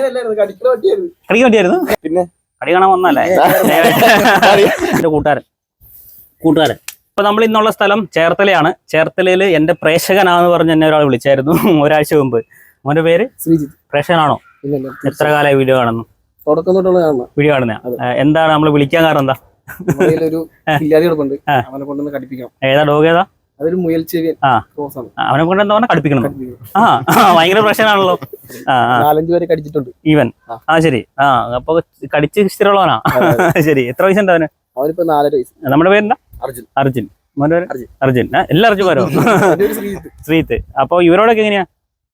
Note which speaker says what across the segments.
Speaker 1: കടിക്ക് പറ്റിയായിരുന്നു
Speaker 2: പിന്നെ?
Speaker 1: കടി കാണാൻ വന്നല്ലേ എന്റെ കൂട്ടുകാരൻ. കൂട്ടുകാരൻ. ഇപ്പൊ നമ്മൾ ഇന്നുള്ള സ്ഥലം ചേർത്തലയാണ്. ചേർത്തലയിൽ എന്റെ പ്രേക്ഷകനാന്ന് പറഞ്ഞ് എന്നെ ഒരാൾ വിളിച്ചായിരുന്നു ഒരാഴ്ച മുമ്പ്. അവന്റെ പേര്?
Speaker 2: ശ്രീജിത്ത്.
Speaker 1: പ്രേക്ഷകനാണോ? എത്ര കാലമായി വീഡിയോ കാണുന്നു?
Speaker 2: തുടക്കം തൊട്ടുള്ള കാണണം
Speaker 1: വീഡിയോ കാണുന്ന എന്താണ് നമ്മൾ വിളിക്കാൻ കാരണം എന്താ? ഏതാ ഡോഗ് ഏതാ?
Speaker 2: അതൊരു മുയൽ
Speaker 1: ആ, അവനെ കൊണ്ട് എന്താ പറഞ്ഞാൽ കടുപ്പിക്കണം. ആ ഭയങ്കര പ്രശ്നമാണല്ലോ
Speaker 2: നാലഞ്ച് പേര് കടിച്ചിട്ടുണ്ട്.
Speaker 1: ഈവൻ.
Speaker 2: ആ.
Speaker 1: ശരി. ആ അപ്പൊ കടിച്ച് സ്ഥിരമുള്ളവനാ. ശരി. എത്ര വയസ്സുണ്ട് അവന്?
Speaker 2: അവനിപ്പോ നാലര വയസ്സ്.
Speaker 1: നമ്മുടെ പേരെന്താ?
Speaker 2: അർജുൻ.
Speaker 1: അർജുൻ.
Speaker 2: അർജുൻ.
Speaker 1: എല്ലാ അർജുന്മാരോ ശ്രീത്ത് അപ്പൊ ഇവരോടൊക്കെ എങ്ങനെയാ?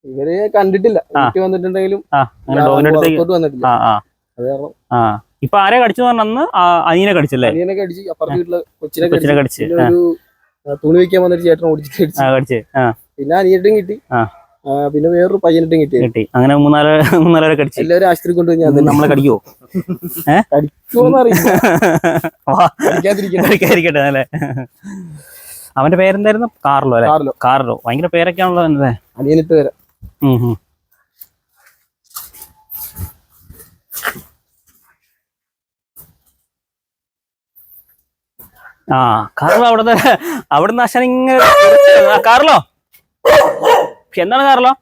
Speaker 2: ഇവരെ കണ്ടിട്ടില്ല. വന്നിട്ടുണ്ടെങ്കിലും
Speaker 1: ഇപ്പൊ ആരെ കടിച്ചു പറഞ്ഞ അന്ന് അനിയനെ കടിച്ചല്ലേ?
Speaker 2: അനിയനെ കടിച്ച് അപ്പുറത്തെ വീട്ടിലെ കൊച്ചിനെ
Speaker 1: കൊച്ചിനെ
Speaker 2: കടിച്ച്.
Speaker 1: കടിച്ച്.
Speaker 2: തുണി വെക്കാൻ വന്നൊരു ചേട്ടൻ ഓടിച്ചിട്ട് കടിച്ചു. പിന്നെ അനിയട്ടും കിട്ടി. പിന്നെ വേറൊരു പയ്യനിട്ടും കിട്ടി.
Speaker 1: കിട്ടി. അങ്ങനെ മൂന്നാൽ മൂന്നാലര കടിച്ചു.
Speaker 2: എല്ലാവരും ആശുപത്രി കൊണ്ടുപോയി
Speaker 1: നമ്മളെ കടിക്കുവോ? കടിക്കാതിരിക്കട്ടെ. അല്ലേ? അവന്റെ പേരെന്തായിരുന്നു? കാർലോ അല്ലെ?
Speaker 2: കാർലോ.
Speaker 1: കാർലോ. ഭയങ്കര പേരൊക്കെയാണല്ലോ എന്തേ
Speaker 2: അനിയനിട്ട് വരാം.
Speaker 1: ആ കാർലോ അവിടുന്ന് അവിടുന്ന് അച്ഛൻ ഇങ്ങനെ കാർലോ. എന്താണ് കാർലോ?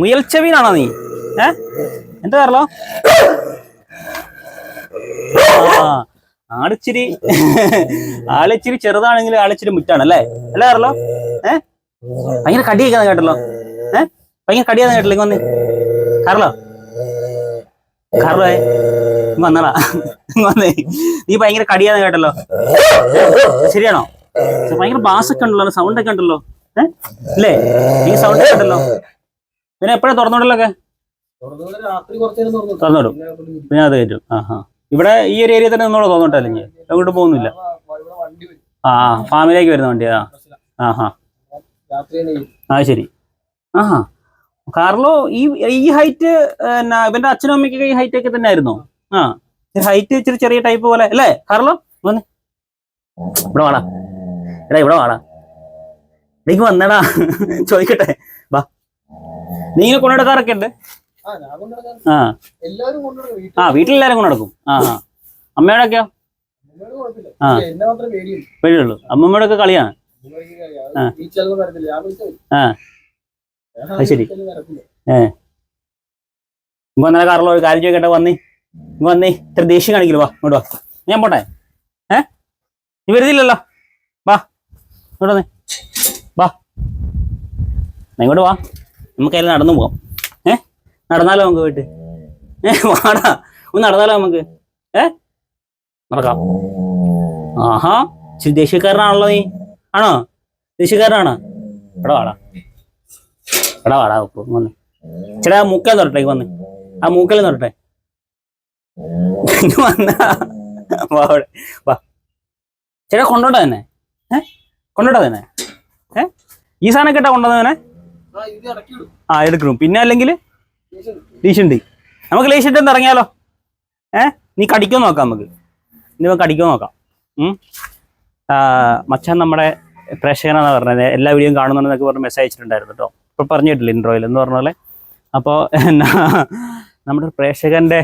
Speaker 1: മുയൽ ചെവിനാണോ നീ? ഏ? എന്താ കാർലോ? ആളിച്ചിരി ആളിച്ചിരി ചെറുതാണെങ്കിൽ ആളിച്ചിരി മുറ്റാണ് അല്ലേ അല്ലേ കാർലോ? ഏ? ഭയങ്കര കടിയൊക്കെ കേട്ടല്ലോ. ഏ? ഭയങ്കര കടിയാന്ന് കേട്ടില്ല വന്ന്. കാർലോ? കാർലോ ഇങ്ങ് വന്നടാ. വന്നേ. നീ ഭയങ്കര കടിയാന്ന് കേട്ടല്ലോ. ശരിയാണോ? ഭയങ്കര ബാസൊക്കെ ഉണ്ടല്ലോ സൗണ്ട് ഒക്കെ ഉണ്ടല്ലോ. അല്ലേ ഈ സൗണ്ട് ഉണ്ടല്ലോ പിന്നെ എപ്പോഴാ തുറന്നോണ്ടല്ലോ
Speaker 2: രാത്രി കുറച്ചു നേരം തുറന്നു
Speaker 1: തുറന്നോടും പിന്നെ അത് കയറ്റും ആ ആ ഇവിടെ ഈ ഒരു ഏരിയ തന്നെ നിന്നോട് തോന്നട്ടല്ലേ അല്ലെങ്കിൽ. എങ്ങോട്ട് പോകുന്നില്ല. ആ ഫാമിലേക്ക് വരുന്ന വണ്ടിയാ. ആ ആ ആ ശരി. ആ കാർലോ ഈ ഈ ഹൈറ്റ് ഇവന്റെ അച്ഛനും അമ്മയ്ക്കൊക്കെ ഈ ഹൈറ്റ് ഒക്കെ തന്നെ ആയിരുന്നോ ആ ഹൈറ്റ് ഇച്ചിരി ചെറിയ ടൈപ്പ് പോലെ. അല്ലേ കാർലോ? വന്ന്. ഇവിടെ വാടാ. എടാ ഇവിടെ വാടാ. നീക്ക് വന്നടാ. ചോദിക്കട്ടെ. വാ. നീ ഇങ്ങനെ കൊണ്ടെടുക്കാറൊക്കെ ഉണ്ട്.
Speaker 2: ആ
Speaker 1: ആ. വീട്ടിലെല്ലാരും കൊണ്ടെടുക്കും ആ ആ. അമ്മയോടൊക്കെയോ
Speaker 2: ഒക്കെയോ?
Speaker 1: ആ.
Speaker 2: പക്ഷേ അമ്മമ്മയുടെ ഒക്കെ പേടിയുള്ളൂ.
Speaker 1: പേടിയുള്ളൂ. അമ്മമ്മയോടൊക്കെ കളിയാണ്. ആ. അത് ശരി.
Speaker 2: ഏ.
Speaker 1: ഇപ്പൊ അന്നേരം കാർലോ ഒരു കാര്യം ചോദിക്കട്ടെ വന്നേ. വന്നേ. ഇത്ര ദേഷ്യം കാണിക്കില്ല? വാ ഇങ്ങോട്ട് വാ. ഞാൻ പോട്ടെ. ഏ? നീ വരുന്നില്ലല്ലോ. വാ. ഇങ്ങോട്ട് വന്നേ. ഇങ്ങോട്ട് വാ. നമുക്ക് അതിൽ നടന്നു പോവാം ഏ? നടന്നാലോ നമുക്ക് പോയിട്ട്? ഏ വാടാ. ഒന്ന് നടന്നാലോ നമുക്ക്? ഏ? നടക്കാം. ആഹാ. ഇച്ചിരി ദേഷ്യക്കാരനാണല്ലോ നീ. ആണോ? ദേഷ്യക്കാരനാണോ? എടാ വാടാ. എടാ വാടാ വന്ന്. ചേട്ടാ ആ മൂക്കൽ തൊട്ടെ വന്ന്. ആ മൂക്കൽ തൊട്ടെ വന്ന. വാ ചേട്ടാ കൊണ്ടോട്ടെ തന്നെ ഏ? കൊണ്ടോട്ടെ തന്നെ ഏ? ഈ സാധനം കേട്ടാ കൊണ്ടുവന്നവനെ
Speaker 2: ആ
Speaker 1: എടുക്കണം. പിന്നെ അല്ലെങ്കിൽ ലീഷുണ്ട് നമുക്ക് ലീഷിട്ട് ഒന്ന് ഇറങ്ങിയാലോ ഏ? നീ കടിക്കോ നോക്കാം നമുക്ക്. ഇനി കടിക്കോ നോക്കാം. മച്ചാൻ നമ്മുടെ പ്രേക്ഷകനാന്ന് പറഞ്ഞത്. എല്ലാ വീഡിയോയും കാണുന്നുണ്ടെന്നൊക്കെ പറഞ്ഞ് മെസ്സേജ് അയച്ചിട്ടുണ്ടായിരുന്നു കേട്ടോ. ഇപ്പൊ പറഞ്ഞിട്ടില്ല ഇൻട്രോയിൽ എന്ന് പറഞ്ഞ പോലെ? അപ്പോൾ എന്നാ നമ്മുടെ പ്രേക്ഷകന്റെ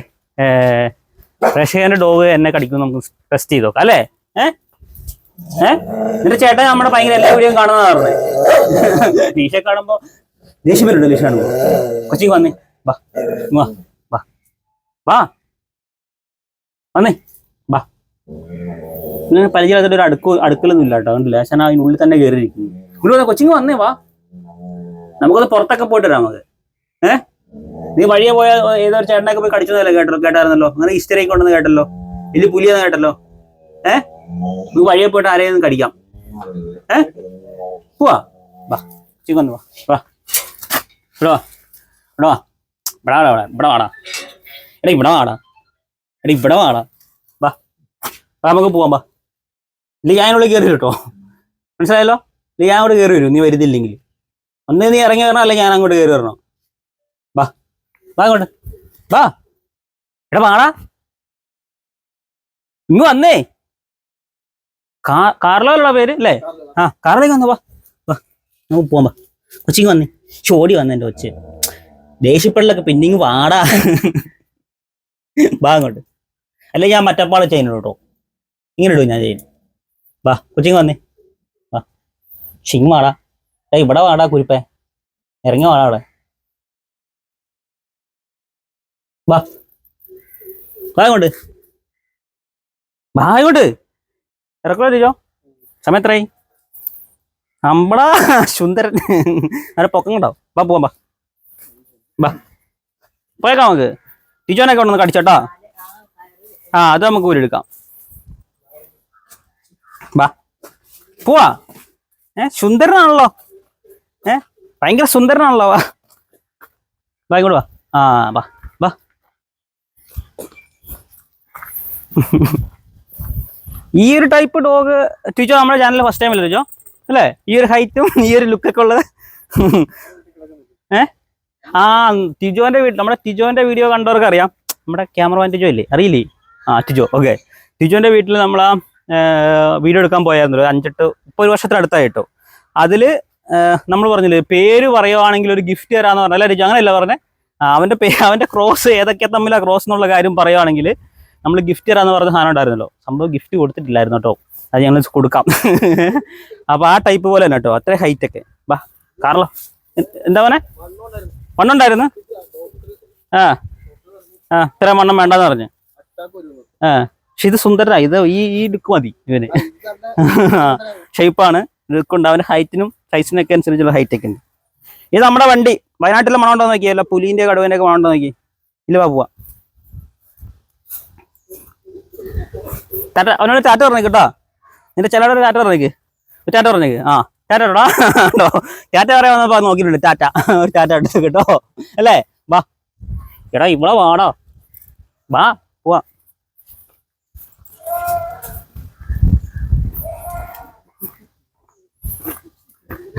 Speaker 1: പ്രേക്ഷകന്റെ ഡോഗ് എന്നെ കടിക്കും നമുക്ക് ടെസ്റ്റ് ചെയ്ത് നോക്കാം അല്ലേ? ഏ? ഏ? എന്നിട്ട് ചേട്ടൻ നമ്മുടെ ഭയങ്കര എല്ലാ വീഡിയോയും കാണുന്നതാ പറഞ്ഞത് കാണുമ്പോ ദേഷ്യം വരുന്നുണ്ട് ലീഷ കാണുമ്പോ. കൊച്ചിക്ക് വന്നേ. വാ വാ വാ. വാ. വന്നേ. വാ. ഇങ്ങനെ പരിചയമായിട്ട് ഒരു അടുക്ക അടുക്കലൊന്നും ഇല്ല കേട്ടോ കണ്ടില്ല ഞാൻ അതിനുള്ളിൽ തന്നെ കയറിയിരിക്കുന്നു ഇവിടെ വന്നേ കൊച്ചിങ് വന്നേ വാ. നമുക്കത് പുറത്തൊക്കെ പോയിട്ട് വരാം നമുക്ക്. ഏ? നീ വഴിയെ പോയ ഏതോ ഒരു ചേട്ടനൊക്കെ പോയി കടിച്ചതല്ലേ കേട്ടോ കേട്ടായിരുന്നല്ലോ? അങ്ങനെ ഇസ്റ്ററേക്ക് ഉണ്ടെന്ന് കേട്ടല്ലോ? വലിയ പുലിയെന്ന് കേട്ടല്ലോ? ഏ? നീ വഴിയെ പോയിട്ട് ആരെയും കടിക്കാം. ഏ? പോവാ. വാ വന്ന് വാ. വാ. ഇവിടെ വാ. ഇവിടെ വാ. ഇവിടെ വാടാ ഇവിടെ. വാടാ. എടാ ഇവിടെ വാടാ. എടാ ഇവിടെ വാടാ. വാ. നമുക്ക് പോവാം വാ. ഇല്ലെങ്കിൽ ഞാനുള്ളിൽ കയറി കേട്ടോ. മനസ്സിലായല്ലോ? ഇല്ലെങ്കിൽ ഞാൻ അങ്ങോട്ട് കയറി വരും. നീ വരുന്നില്ലെങ്കിൽ. ഒന്ന് നീ ഇറങ്ങി വരണം അല്ലെങ്കിൽ ഞാൻ അങ്ങോട്ട് കയറി വരണം? വാ. വാ അങ്ങോട്ട്. വാ. എടാ വാടാ. ഇങ്ങ് വന്നേ. കാർലോലുള്ള പേര് അല്ലേ? ആ കാറിലേക്ക് വന്നു വാ. വാ നമുക്ക് പോവാം വാ. കൊച്ചിങ് വന്നേ. ചോടി വന്നെ എന്റെ കൊച്ച്. ദേഷ്യപ്പെടലൊക്കെ പിന്നിങ് വാടാ. വാ അങ്ങോട്ട്. അല്ലെ ഞാൻ മറ്റപ്പാളെ ചെയ്യുന്നു കേട്ടോ. ഇങ്ങനെ ഇടും ഞാൻ ചെയ്യുന്നു വാ കൊച്ചിങ് വന്നേ. വാ. ഷിങ് വാടാ. ഏ ഇവിടെ വാടാ കുരിപ്പേ. ഇറങ്ങി വാടാ അവിടെ. വാ. വാ അങ്ങോട്ട് വാ ഇങ്ങോട്ട്. ഇറക്കോ ചോദിച്ചോ സമയം എത്രയായി? അമ്പടാ സുന്ദരൻ. നല്ല പൊക്കം ബാ പോവാം വാ. വാ. പോയേക്കാം നമുക്ക്. ടീച്ചോനൊക്കെ ഉണ്ടെന്ന് കടിച്ചോട്ടാ. ആ അത് നമുക്ക് ഊരെടുക്കാം ബാ പോവാ. ഏ സുന്ദരനാണല്ലോ. ഏ ഭയങ്കര സുന്ദരനാണല്ലോ വാ. ബാ ഇങ്ങോട്ട് വാ. ആ ബാ വാ. ഈ ഒരു ടൈപ്പ് ഡോഗ് ടീച്ചോ നമ്മുടെ ചാനൽ ഫസ്റ്റ് ടൈം അല്ലേ ടീച്ചോ അല്ലേ? ഈ ഒരു ഹൈറ്റും ഈ ഒരു ലുക്കൊക്കെ ഉള്ളത്. ഏ? ആ ടിജോന്റെ വീട് നമ്മുടെ ടിജോന്റെ വീഡിയോ കണ്ടവർക്ക് അറിയാം നമ്മുടെ ക്യാമറമാൻ ടിജോ ഇല്ലേ? അറിയില്ലേ? ആ ടിജോ. ഓക്കെ ടിജോന്റെ വീട്ടിൽ നമ്മൾ ആ വീഡിയോ എടുക്കാൻ പോയായിരുന്നു. ഒരു അഞ്ചെട്ട് ഇപ്പൊ ഒരു വർഷത്തിനടുത്തായിട്ടോ അതിൽ നമ്മൾ പറഞ്ഞില്ല പേര് പറയുവാണെങ്കിൽ ഒരു ഗിഫ്റ്റ് തരാന്ന് പറഞ്ഞു അല്ലേ ടിജോ? അങ്ങനെയല്ല പറഞ്ഞേ? അവന്റെ പേ അവന്റെ ക്രോസ് ഏതൊക്കെ തമ്മിലാ ക്രോസ് എന്നുള്ള കാര്യം പറയുവാണെങ്കിൽ നമ്മൾ ഗിഫ്റ്റ് തരാന്ന് പറഞ്ഞ സാധനം ഉണ്ടായിരുന്നല്ലോ. സംഭവം ഗിഫ്റ്റ് കൊടുത്തിട്ടില്ലായിരുന്നു കേട്ടോ. അത് ഞങ്ങൾ കൊടുക്കാം. അപ്പോൾ ആ ടൈപ്പ് പോലെ തന്നെ കേട്ടോ. ഹൈറ്റ് ഒക്കെ. ബാ കാർലോ. എന്താ പറഞ്ഞേ മണ്ണുണ്ടായിരുന്നു ആ ആ ഇത്ര മണ്ണം വേണ്ടെന്ന് പറഞ്ഞു. ആ പക്ഷെ ഇത് സുന്ദരനാ. ഇത് ഈ ഈ ലുക്ക് മതി ഇവന്. ഷേപ്പാണ് ലുക്കുണ്ട് അവന്റെ ഹൈറ്റിനും സൈസിനൊക്കെ അനുസരിച്ചുള്ള ഹൈറ്റ് ഒക്കെ ഉണ്ട്. ഇത് നമ്മുടെ വണ്ടി. വയനാട്ടിലെ മണം ഉണ്ടോ നോക്കിയല്ല പുലിന്റെ കടുവന്റെ ഒക്കെ നോക്കി ഇല്ല പോവാ. ടാറ്റ അവനോട് ടാറ്റ പറഞ്ഞേക്ക് കേട്ടോ നിന്റെ ചിലവിടെ ടാറ്റ പറഞ്ഞേക്ക്. ഒരു ടാറ്റ പറഞ്ഞേക്ക്. ആ ടാറ്റ ഇടടാ കേട്ടോ ടാറ്റ പറയാൻ വന്നപ്പോൾ നോക്കിയിട്ടുണ്ട്. ടാറ്റ. ഒരു ടാറ്റ എടുത്ത് കേട്ടോ. അല്ലേ? വാ. എടാ ഇവിടെ വാടാ. വാ പോവാ.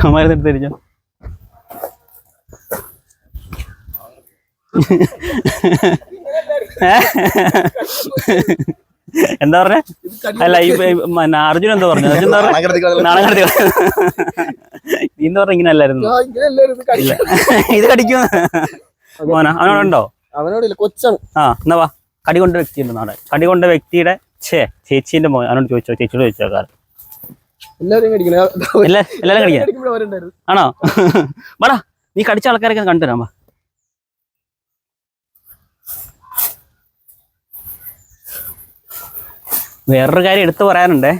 Speaker 1: അമ്മാരെടുത്ത് തിരിഞ്ഞോ? എന്താ പറഞ്ഞ? അല്ല ഈ അർജുൻ എന്താ പറഞ്ഞു? അർജുൻ എന്താ പറഞ്ഞേ? നാളെ കടത്തി നീ എന്താ പറഞ്ഞ ഇങ്ങനെ അല്ലായിരുന്നു?
Speaker 2: ഇത് കടി.
Speaker 1: ഇല്ല. ഇത് കടിക്കും? മോന അവനോടുണ്ടോ?
Speaker 2: അവനോടില്ല കൊച്ചാണ്.
Speaker 1: ആ എന്നാ വാ. കടി കൊണ്ട വ്യക്തി ഉണ്ട് നാളെ. കടി കൊണ്ട വ്യക്തിയുടെ ഛേ ചേച്ചീന്റെ മോൻ അവനോട് ചോദിച്ചോ ചേച്ചിയോട് ചോദിച്ചോ കാർ
Speaker 2: എല്ലാവരും കടിക്കണം.
Speaker 1: എല്ലാ എല്ലാരും കടിക്കാം
Speaker 2: കടിക്കുമ്പോഴും അവരുണ്ടായിരുന്നു
Speaker 1: ആണോ? വാടാ നീ കടിച്ച ആൾക്കാരൊക്കെ കണ്ടുതരാം വാ. വേറൊരു കാര്യം എടുത്തു പറയാനുണ്ടേ.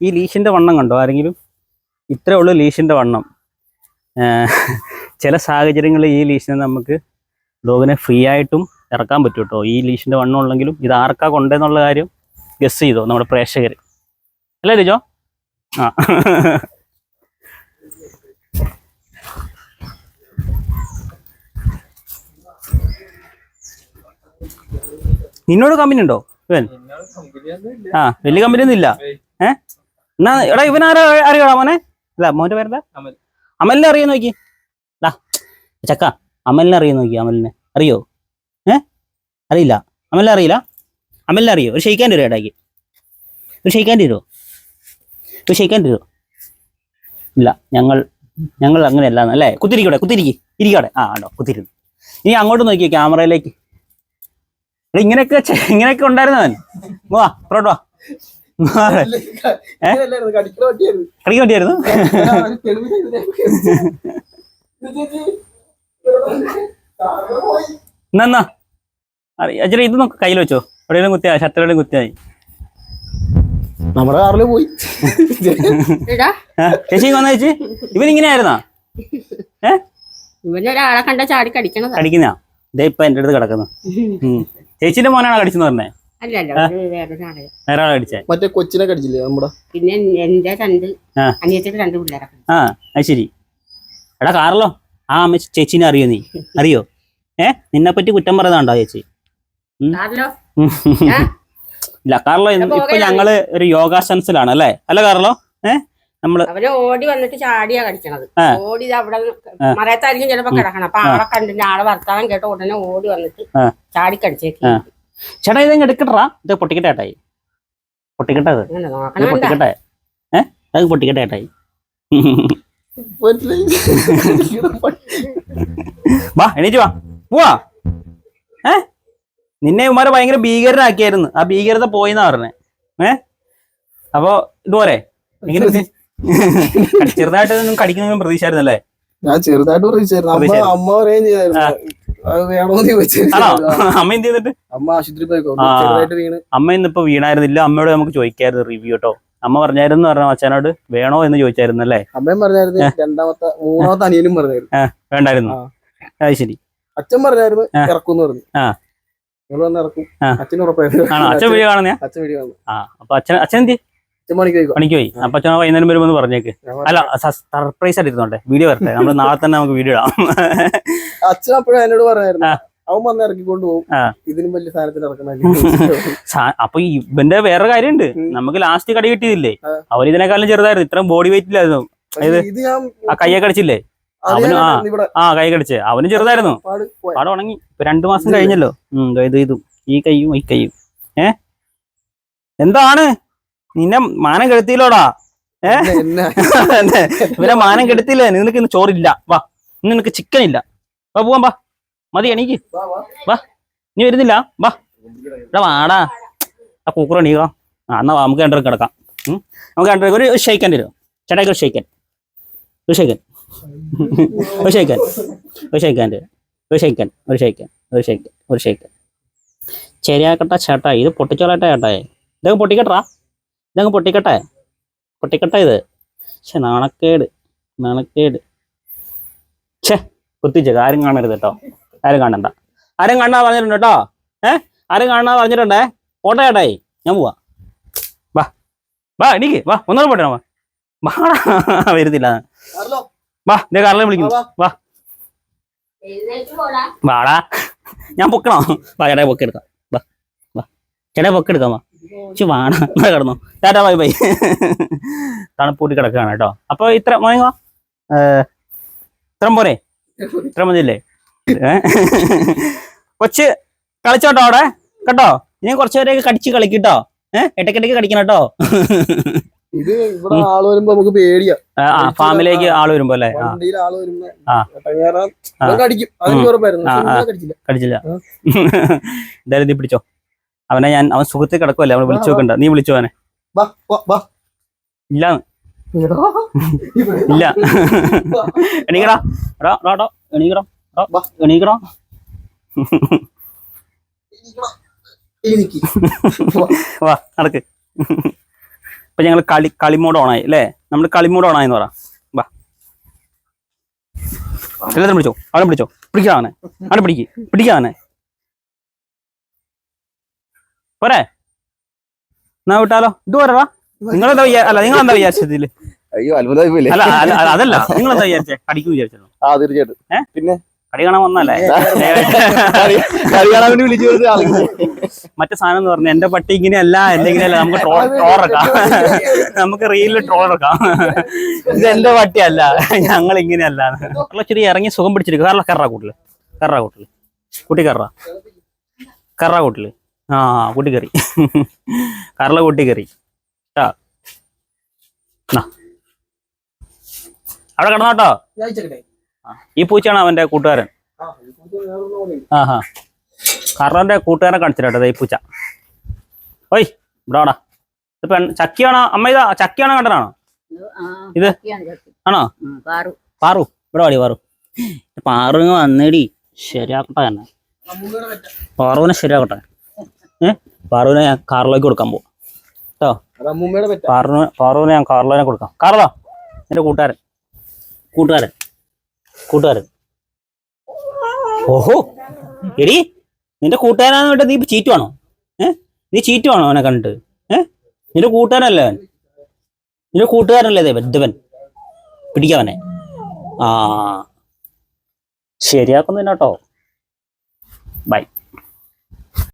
Speaker 1: ഈ ലീഷിന്റെ വണ്ണം കണ്ടോ? ആരെങ്കിലും? ഇത്രേ ഉള്ളൂ ലീഷിന്റെ വണ്ണം. ചില സാഹചര്യങ്ങളിൽ ഈ ലീഷിനെ നമുക്ക് ഡോഗിനെ ഫ്രീ ആയിട്ടും ഇറക്കാൻ പറ്റും കേട്ടോ ഈ ലീഷിന്റെ വണ്ണം ഉള്ളെങ്കിലും ഇത് ആർക്കാ കൊണ്ടേന്നുള്ള കാര്യം ഗസ് ചെയ്തോ നമ്മുടെ പ്രേക്ഷകർ അല്ലേ ലിജോ ആ. നിന്നോട് കമ്പനി ഉണ്ടോ? ആ വലിയ കമ്പനി ഒന്നും ഇല്ല ഏ? എന്നാ എടാ ഇവൻ ആരാ അറിയാടാ മോനെ? അല്ല മോന്റെ പേരെന്താ. അമലിനെ അറിയാൻ നോക്കി? ഡാ ചക്ക അമലിനെ അറിയാൻ നോക്കി അമലിനെ? അറിയോ? ഏ? അറിയില്ല. അമലിനെ അറിയില്ല? അമലിനെ അറിയോ? ഒരു ഷെയ്ക്കാൻ തരുമോ ഇടയ്ക്ക് ഒരു ഷെയ്ക്കാൻ തരുമോ ഒരു ഷെയ്ക്കാൻ തരുമോ ഇല്ല ഞങ്ങൾ ഞങ്ങൾ അങ്ങനെയല്ല അല്ലേ? കുത്തിരിക്കോടെ കുത്തിരിക്കി ഇരിക്കോടെ ആ ആണോ കുത്തിരുന്നു. ഇനി അങ്ങോട്ട് നോക്കിയോ ക്യാമറയിലേക്ക്? എടാ, ഇങ്ങനെയൊക്കെ ഇങ്ങനെയൊക്കെ ഉണ്ടായിരുന്നവൻ വാ പുറോട്ട് വാ. വേണ്ടിയായിരുന്നു
Speaker 2: പോയി.
Speaker 1: എന്നാ അച്ഛനെ ഇത് നോക്ക് കയ്യിൽ വെച്ചോ. എവിടെയെങ്കിലും കുത്തിയാ ഷർട്ടിലെവിടെയും കുത്തിയായി
Speaker 2: നമ്മുടെ കാറിൽ പോയി.
Speaker 1: ചേച്ചി വന്ന ചേച്ചി. ഇവൻ ഇങ്ങനെയായിരുന്നാ? ഏ?
Speaker 3: ഇവനൊരാളെ കണ്ട ചാടി കടിക്കണ
Speaker 1: കടിക്കുന്ന? ഇതേ ഇപ്പൊ എന്റെ അടുത്ത് കിടക്കുന്നു. ചേച്ചിന്റെ മോനാണ് കടിച്ചെന്ന് പറഞ്ഞേ?
Speaker 3: അല്ലല്ല വേറെ ഒരാളെ
Speaker 1: വേറെ ആളെ. കടിച്ചേ?
Speaker 2: മറ്റേ കൊച്ചിനെ കടിച്ചില്ലേ നമ്മുടെ?
Speaker 3: പിന്നെ എന്റെ രണ്ട്
Speaker 1: ആ.
Speaker 3: അനിയത്തിന്റെ രണ്ട്
Speaker 1: ആ അത് ശരി. എടാ കാറല്ലോ ആ അമ്മ ചേച്ചിനെ അറിയോ നീ? അറിയോ? ഏ നിന്നെ പറ്റി കുറ്റം പറയുന്നുണ്ടോ ചേച്ചി?
Speaker 3: കാറിലോ?
Speaker 1: ഉം.
Speaker 3: ഏ?
Speaker 1: ഇല്ല കാർലോ ഇന്ന് ഇപ്പൊ ഞങ്ങൾ ഒരു യോഗാസൻസിലാണ് അല്ലേ? അല്ല കാർലോ ഏ? നമ്മൾ
Speaker 3: അവർ ഓടി വന്നിട്ട് ചാടിയാ കടിക്കണത്. ഓടി അവിടെ. മറയത്തായിരിക്കും ചിലപ്പോ കിടക്കണം. അപ്പൊ ആളെ കണ്ടിട്ട് ആളെ വർത്താനം കേട്ട ഉടനെ ഓടി വന്നിട്ട്
Speaker 1: ചാടിക്കടിച്ചേക്ക്
Speaker 3: ചാടി കടിച്ചേക്ക്.
Speaker 1: ആ. ചേട്ടാ ഇതങ്ങ് എടുക്കട്ടാ ഇത് പൊട്ടിക്കട്ടെ ഏട്ടായി. പൊട്ടിക്കട്ടെ അത്. പൊട്ടിക്കട്ടെ. ഏഹ് അത് പൊട്ടിക്കട്ടെ ഏട്ടായി. വാ എണീറ്റ് വാ. പോവാ. ഏ? നിന്നെ ഉമാരെ ഭയങ്കര ഭീകരനാക്കിയായിരുന്നു ആ ഭീകരത പോയിന്നാ പറഞ്ഞേ. ഏ? അപ്പൊ ഇതുപോലെ ഇങ്ങനെ കടി- കടിക്കുന്ന പ്രതീക്ഷയായിരുന്നല്ലേ?
Speaker 2: ഞാൻ ചെറുതായിട്ട് പ്രതീക്ഷയായിരുന്നു അമ്മ പറയുകയും ചെയ്തായിരുന്നു.
Speaker 1: അമ്മ എന്ത് ചെയ്തിട്ട്?
Speaker 2: അമ്മ ആശുപത്രി.
Speaker 1: അമ്മ ഇന്നിപ്പോ വീണായിരുന്നില്ല. അമ്മയോട് നമുക്ക് ചോദിക്കായിരുന്നു റിവ്യൂ കേട്ടോ അമ്മ പറഞ്ഞായിരുന്നു പറഞ്ഞ അച്ഛനോട് വേണോ എന്ന് ചോദിച്ചായിരുന്നു അല്ലേ?
Speaker 2: അമ്മയും പറഞ്ഞായിരുന്നു രണ്ടാമത്തെ മൂന്നാമത്തെ അനിയനും പറഞ്ഞായിരുന്നു.
Speaker 1: വേണ്ടായിരുന്നു. അത് ശരി.
Speaker 2: അച്ഛൻ പറഞ്ഞായിരുന്നു. ഇറക്കും പറഞ്ഞു.
Speaker 1: ആ.
Speaker 2: ഇറക്കും. അച്ഛൻ ഉറപ്പായിരുന്നു
Speaker 1: അച്ഛൻ വീഡിയോ കാണുന്നേ
Speaker 2: അച്ഛൻ വീഡിയോ കാണുന്നു.
Speaker 1: ആ. അപ്പൊ അച്ഛൻ അച്ഛൻ എന്തി പണിക്ക് പോയി. അപ്പൊ അച്ഛൻ വൈകുന്നേരം വരുമ്പോൾ പറഞ്ഞേക്ക്. അല്ല സർപ്രൈസ് ആയിട്ട് ഇരുന്നോട്ടെ വീഡിയോ വരട്ടെ. നമ്മൾ നാളെ തന്നെ നമുക്ക് വീഡിയോ ഇടാം.
Speaker 2: അച്ഛൻ അപ്പോഴും എന്നോട് പറഞ്ഞായിരുന്നു. അവൻ വന്ന് ഇറക്കിക്കൊണ്ട് പോകും ഇതിനും വലിയ സാധനത്തിന് ഇറക്കണ
Speaker 1: അപ്പൊ ഇവന്റെ വേറെ കാര്യമുണ്ട്. നമുക്ക് ലാസ്റ്റ് കടി
Speaker 2: കിട്ടിയില്ലേ
Speaker 1: അവർ ഇതിനേക്കാളും ചെറുതായിരുന്നു. ഇത്രയും ബോഡി വെയിറ്റ് ഇല്ലായിരുന്നു.
Speaker 2: അതായത്
Speaker 1: ആ കയ്യെ കടിച്ചില്ലേ? അവന് ആ. ആ കൈ കടിച്ച്. അവന് ചെറുതായിരുന്നു.
Speaker 2: പാട്
Speaker 1: ഉണങ്ങി. ഇപ്പൊ രണ്ടു മാസം കഴിഞ്ഞല്ലോ. ഉം ഇത് ഇതും. ഈ കയ്യും ഈ കയ്യും. ഏ? എന്താണ്? നിന്നെ മാനം കെടുത്തിയില്ലോടാ? അതെ. ഇവരെ മാനം കെടുത്തില്ലേ നിനക്ക് ഇന്ന് ചോറില്ല. വാ. ഇന്ന് നിനക്ക് ചിക്കൻ ഇല്ല. വാ പോവാൻ വാ. മതി എണീക്ക്.
Speaker 2: വാ,
Speaker 1: നീ വരുന്നില്ല? വാ. ഇവിടെ വാടാ. ആ കൂക്കറ എണീക ആ എന്നാ വാ, നമുക്ക് രണ്ടു കിടക്കാം. നമുക്ക് രണ്ടു ഒരു ഷെയ്ക്കൻ തരും. ചേട്ടായിക്ക് ഒരു ഷെയ്ക്കൻ ഒരു ഷെയ്ക്കൻ ഒരു ഷെയ്ക്കൻ ഒരു ഷെയ്ക്കൻ തരും. ഒരു ഷെയ്ക്കൻ ഒരു ഷെയ്ക്കൻ ഒരു ഷെയ്ക്കൻ ഒരു ഷെയ്ക്കൻ ശരിയാക്കട്ടെ ചേട്ടാ. ഇത് പൊട്ടിച്ചോളട്ടെ ചേട്ടായി ഇതൊക്കെ പൊട്ടിക്കട്ടാ ഇതൊക്കെ പൊട്ടിക്കട്ടെ? പൊട്ടിക്കട്ടെ ഇത്? പക്ഷെ നാണക്കേട്. നാണക്കേട്. ഛേ കുത്തിച്ച് ആരും കാണരുത് കേട്ടോ. ആരും കാണണ്ട. ആരും കാണാ പറഞ്ഞിട്ടുണ്ട് കേട്ടോ. ഏ? ആരും കാണാ പറഞ്ഞിട്ടുണ്ടേ? പോട്ടെ ചേട്ടായി ഞാൻ പോവാ. വാ. വാ എനിക്ക് വാ ഒന്നുകൂടെ പോട്ടെ വാ വാടാ വരുന്നില്ല വാ ഇതേ കാറിലെ വിളിക്കുന്നു.
Speaker 2: വാ.
Speaker 1: വാടാ. ഞാൻ പൊക്കണോ? വാ ചേട്ടാ പൊക്കെടുക്കാം. വാ വാ. ചേട്ടാ പൊക്കെടുക്കാം വാ. ചി വാണ. ഇവിടെ കിടന്നു. Tata bye bye. തണുപ്പൂട്ടി കിടക്കുകയാണ് കേട്ടോ. അപ്പൊ ഇത്ര മോനെ വാ. ഏ, ഇത്രയും പോരെ. ഇത്ര മതിയില്ലേ? കൊച്ച് കളിച്ചോട്ടോ അവിടെ? കേട്ടോ? ഇനി കുറച്ചു പേരെയൊക്കെ കടിച്ച് കളിക്കട്ടോ. ഏഹ് ഇടയ്ക്കിടയ്ക്ക് കടിക്കണം കേട്ടോ.
Speaker 2: ഇത് ഇവിടെ ആൾ വരുമ്പോ നമുക്ക് പേടിയാ.
Speaker 1: ആ, ആ ഫാമിലേക്ക് ആൾ വരുമ്പോ അല്ലേ?
Speaker 2: ആൾ വരുമ്പോ കടിക്കും. അതിന് കടിച്ചില്ല.
Speaker 1: എന്തായാലും പിടിച്ചോ. അവനെ ഞാൻ അവൻ സുഖത്തിൽ കിടക്കുമല്ലേ അവനെ വിളിച്ചു നോക്കണ്ട. നീ വിളിച്ചു അവനെ. ഇല്ല. ഇല്ല എണീക്കടാ. എടാ എടാ, എടാ. എണീക്കടാ.
Speaker 2: വാ.
Speaker 1: എണീക്കടാ. നടക്ക്. ഇപ്പൊ ഞങ്ങൾ കളി കളിമോഡ് ഓണായി അല്ലേ? നമ്മൾ കളിമോഡ് ഓണായി എന്ന് പറ. വാ. എല്ലാത്തിനും പിടിച്ചോ അവനെ വിളിച്ചോ. പിടിക്കാവനെ അവനെ പിടിക്ക്. പിടിക്കാ അവനെ. പോരെ? എന്നാ വിട്ടാലോ? ഇത് പോരാ നിങ്ങളെന്താ അല്ല അല്ല നിങ്ങളെന്താ വിചാരിച്ചതിൽ?
Speaker 2: അയ്യോ അത്ഭുതമായി അതല്ല
Speaker 1: അല്ല അതല്ല. നിങ്ങൾ എന്താ വിചാരിച്ചേ? കടിക്കും വിചാരിച്ചോ
Speaker 2: ആ തീർച്ചയായിട്ടും.
Speaker 1: കടി കാണാൻ വന്നല്ലേ മറ്റേ സാധനം എന്ന് പറഞ്ഞു എന്റെ പട്ടി ഇങ്ങനെയല്ല എന്റെ ഇങ്ങനെയല്ല നമുക്ക് ട്രോൾ നമുക്ക് റീലിൽ ട്രോൾ ഇറക്കാം ഇത് എന്റെ പട്ടിയല്ല ഞങ്ങൾ ഇങ്ങനെയല്ല. ചെറിയ ഇറങ്ങി സുഖം പിടിച്ചിരിക്കും. കറ കറ കൂട്ടിൽ. കറ കൂട്ടിൽ. കുട്ടി കറ കറ കൂട്ടിൽ. ആ കൂട്ടിക്കറി. കറി കറല കുട്ടി കറി ട്ടാ. നാ. അവിടെ കിടന്നോട്ടോ
Speaker 2: കേട്ടോ
Speaker 1: ഈ പൂച്ചയാണ് അവന്റെ കൂട്ടുകാരൻ.
Speaker 2: ആ ഈ പൂച്ച വേറൊന്നും കൂടി.
Speaker 1: ആഹാ കൂട്ടുകാരനെ കാണിച്ചിട്ടോ ഈ പൂച്ച. ഓയ് ഇവിടെ വാടാ. ഇത് പെൺ ചക്കിയാണോ? അമ്മ ഇതാ ചക്കിയാണോ കണ്ടനാണോ? ഇത്? ആണോ?
Speaker 3: പാറു.
Speaker 1: പാറു. ഇവിടെ വാടി പാറു. പാറു വന്നേടി. ശരിയാക്കട്ടെ തന്നെ. പാറുവിനെ ശരിയാക്കട്ടെ. പാറുവിനെ ഞാൻ കാറിലേക്ക് കൊടുക്കാൻ പോകും കേട്ടോ
Speaker 2: പറ്റ.
Speaker 1: പാറുവിനെ ഞാൻ കാർലോനെ കൊടുക്കാം. കാറലോ എന്റെ കൂട്ടുകാരൻ. കൂട്ടുകാരൻ. കൂട്ടുകാരൻ. ഓഹോ. എടി നിന്റെ കൂട്ടുകാരാന്ന് വിട്ട് നീ ചീറ്റുവാണോ ഏഹ് നീ ചീറ്റുവാണോ അവനെ കണ്ടിട്ട്? ഏഹ് നിന്റെ കൂട്ടുകാരനല്ലേ അവൻ? നിന്റെ കൂട്ടുകാരനല്ലേ ദേ ബദ്ധവൻ പിടിക്കാവനെ. ആ. ശരിയാക്കുന്നു കേട്ടോ ബൈ.